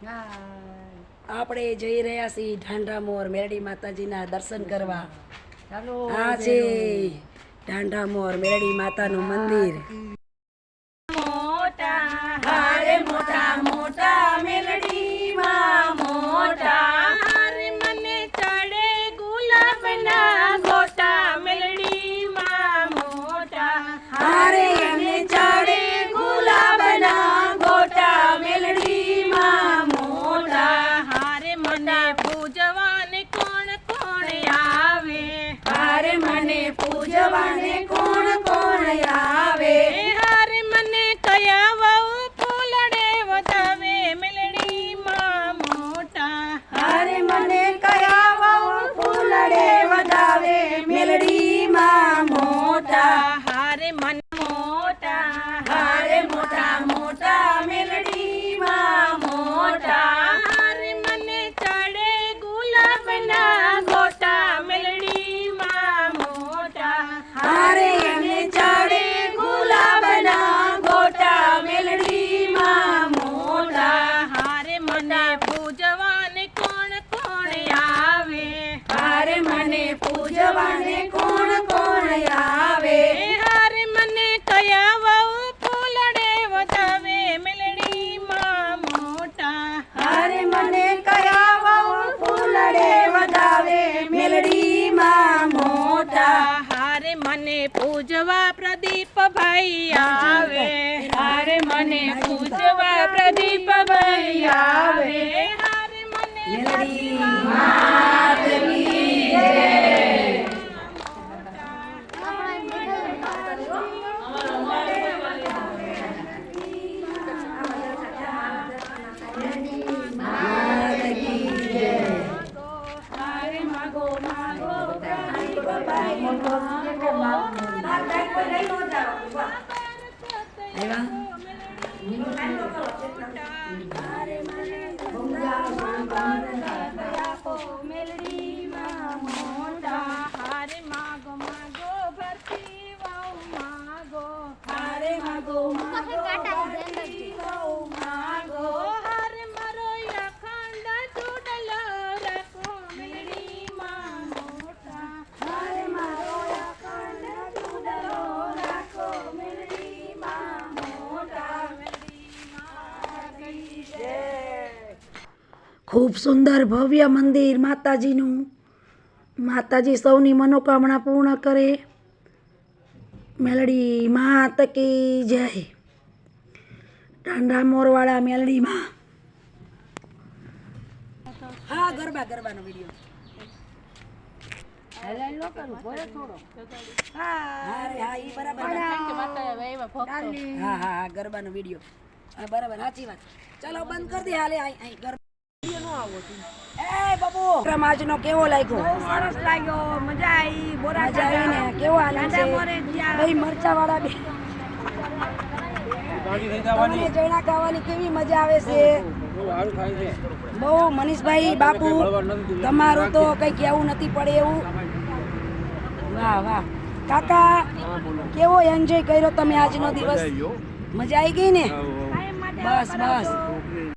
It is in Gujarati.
આપણે જઈ રહ્યા છીએ ઢાંઢા મોર મેરડી માતાજીના દર્શન કરવા. હા છે ઢાંઢા મોર મેરડી માતાનું મંદિર. મને પૂજવાને પૂજવાને કોણ કોણ આવે? હારે મને કયા વહુ ફૂલડે વધાવે મેલડીમાં મોટા હારે મને કયા વહુ ફૂલડે વધાવે મેલડીમાં મોટા. હારે મને પૂજવા પ્રદીપ ભાઈ આવે. હારે મને પૂજવા પ્રદીપ ભાઈ હારે ખૂબ સુંદર ભવ્ય મંદિર માતાજીનું. માતાજી સૌની મનોકામના પૂર્ણ કરે. મેલડી માત કી જય. ટાંડા મોરવાળા મેલડીમાં. હા ગરબા ગરબાનો વીડિયો. હા હા બરાબર હા હા હા ગરબાનો વીડિયો. બરાબર સાચી વાત. ચાલો બંધ કરી દે હાલે ગરબા. એ કેવો લાગ્યો? સરસ લાગ્યો મજા આવી બોરા ને કેવો આનંદ છે? ભાઈ મરચા વાળા બે તમને જણા ખાવાની કેવી મજા આવે છે? બહુ મનીષભાઈ બાપુ તમારું તો કઈ કહેવું નથી પડે એવું. વાહ વાહ. કાકા કેવો એન્જોય કર્યો તમે આજનો દિવસ? મજા આવી ગઈ. ને? બસ બસ.